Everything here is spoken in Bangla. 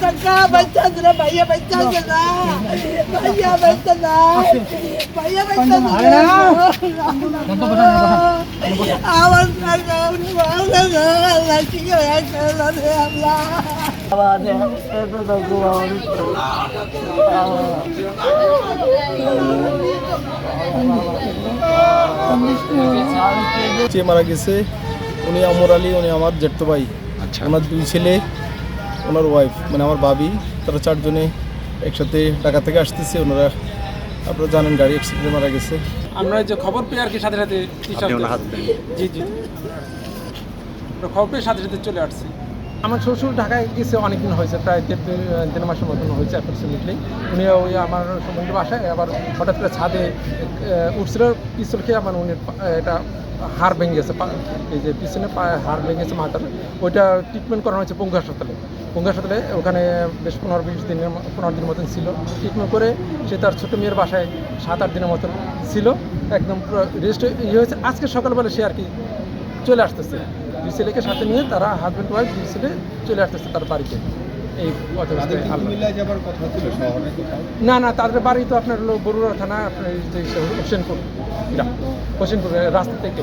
ಸಕ್ಕಾ ಬೈತಂದ್ರೆ ಭಯ ಬೈತಂದ್ರ ಭಯ ಬೈತದ ಭಯ ಬೈತಂದ್ರ ಅವನ ಲಕ್ಷ್ಮಿ ಹೇಳ್ತಾರೆ ಅಲ್ಲ হয়ে যে মারা গেছে উনি আমর আলী উনি আমার জেঠতো ভাই। আচ্ছা। ওনার দুই ছেলে ওনার ওয়াইফ মানে আমার ভাবি তারা চারজনে একসাথে ঢাকা থেকে আসতেছে ওনারা আপনারা জানেন গাড়ি অ্যাক্সিডেন্টে মারা গেছে। আমরা যে খবর পেয়ে আর কি সাথে সাথে জি জি। আমরা খবর পেয়ে সাথে সাথে চলে আসছি। আমার শ্বশুর ঢাকায় গেছে অনেকদিন হয়েছে, প্রায় দেড় দেড় মাসের মতন হয়েছে অ্যাপ্রক্সিমেটলি উনি ওই আমার সম্বন্ধে বাসায় আবার হঠাৎ করে ছাদে উঠছিল, পিস্তল খেয়ে আমার উনি এটা হাড় ভেঙে গেছে এই যে পিছনে পায়ে হাড় ভেঙে গেছে মাথার, ওইটা ট্রিটমেন্ট করানো হয়েছে পঙ্গু হাসপাতালে। পঙ্গু হাসপাতালে ওখানে বেশ পনেরো বিশ দিনের পনেরো দিনের মতন ছিল। ট্রিটমেন্ট করে সে তার ছোটো মেয়ের বাসায় সাত আট দিনের মতন ছিল। একদম রেস্ট ইয়ে হয়েছে। আজকে সকালবেলা সে আর কি চলে আসতেছে। দুই ছেলেকে সাথে নিয়ে তারা হাজব্যান্ড ওয়াইফ দুই ছেলে চলে আসতেছে তার বাড়িতে। এই। না না তাদের বাড়ি তো আপনার হলো বরুড়া থানা আপনার এই যে হোসেনপুর। হোসেনপুর রাস্তা থেকে।